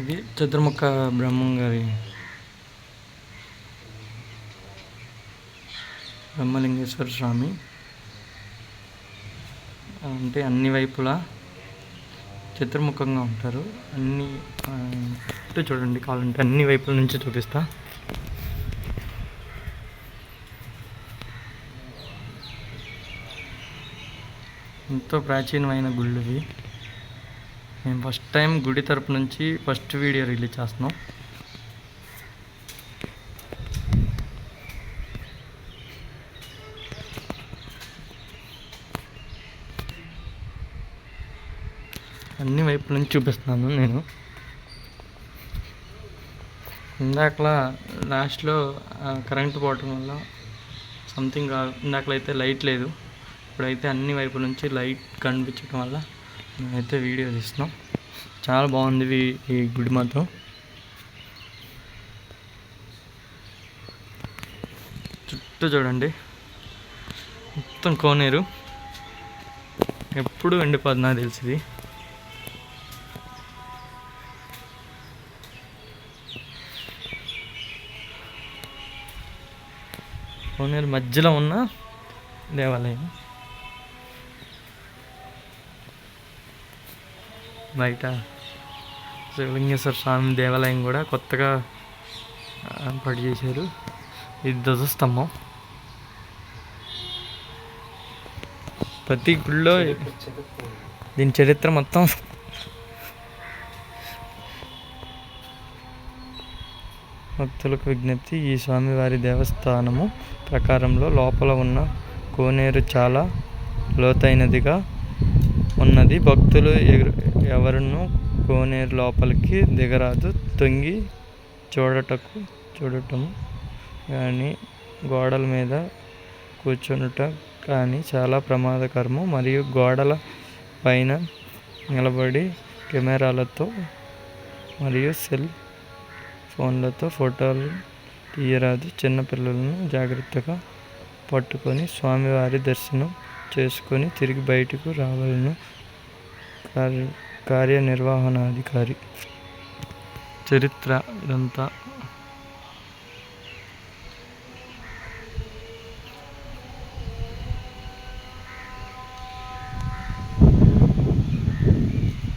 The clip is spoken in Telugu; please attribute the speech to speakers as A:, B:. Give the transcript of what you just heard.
A: ఇది చతుర్ముఖ బ్రహ్మం గారి బ్రహ్మలింగేశ్వర స్వామి. అంటే అన్ని వైపులా చతుర్ముఖంగా ఉంటారు. అన్ని ఇటు చుట్టూ చూడండి కావాలంటే అన్ని వైపుల నుంచి చూపిస్తా. ఎంతో ప్రాచీనమైన గుళ్ళు ఇవి మేము ఫస్ట్ టైం గుడి తరపు నుంచి ఫస్ట్ వీడియో రిలీజ్ చేస్తున్నాం. అన్ని వైపుల నుంచి చూపిస్తున్నాను నేను. ఇందాకలా లాస్ట్లో కరెంట్ పోవటం వల్ల సంథింగ్ ఇందాకలైతే లైట్ లేదు. ఇప్పుడైతే అన్ని వైపుల నుంచి లైట్ కనిపించడం వల్ల మేమైతే వీడియో తీస్తున్నాం. చాలా బాగుంది ఈ- గుడి మాత్రం. చుట్టూ చూడండి. మొత్తం కోనేరు. ఎప్పుడు ఎండిపోతుంది నాకు తెలిసింది కోనేరు మధ్యలో ఉన్న దేవాలయం. బయట శివలింగేశ్వర స్వామి దేవాలయం కూడా కొత్తగా ఏర్పాటు చేశారు. ఇది ధ్వజస్తంభం. ప్రతి గుళ్ళో దీని చరిత్ర మొత్తం భక్తులకు విజ్ఞప్తి. ఈ స్వామివారి దేవస్థానము ప్రకారంలో లోపల ఉన్న కోనేరు చాలా లోతైనదిగా ఉన్నది. భక్తులు ఎగురు- కోనేరు లోపలికి దిగరాదు. తొంగి చూడటకు చూడటము కానీ గోడల మీద కూర్చునుట కానీ చాలా ప్రమాదకరము. మరియు గోడల పైన నిలబడి కెమెరాలతో మరియు సెల్ ఫోన్లతో ఫోటోలు తీయరాదు. చిన్నపిల్లలను జాగ్రత్తగా పట్టుకొని స్వామివారి దర్శనం చేసుకొని తిరిగి బయటకు రావాలను కార్య కార్యనిర్వహణాధికారి. చరిత్ర ఇదంతా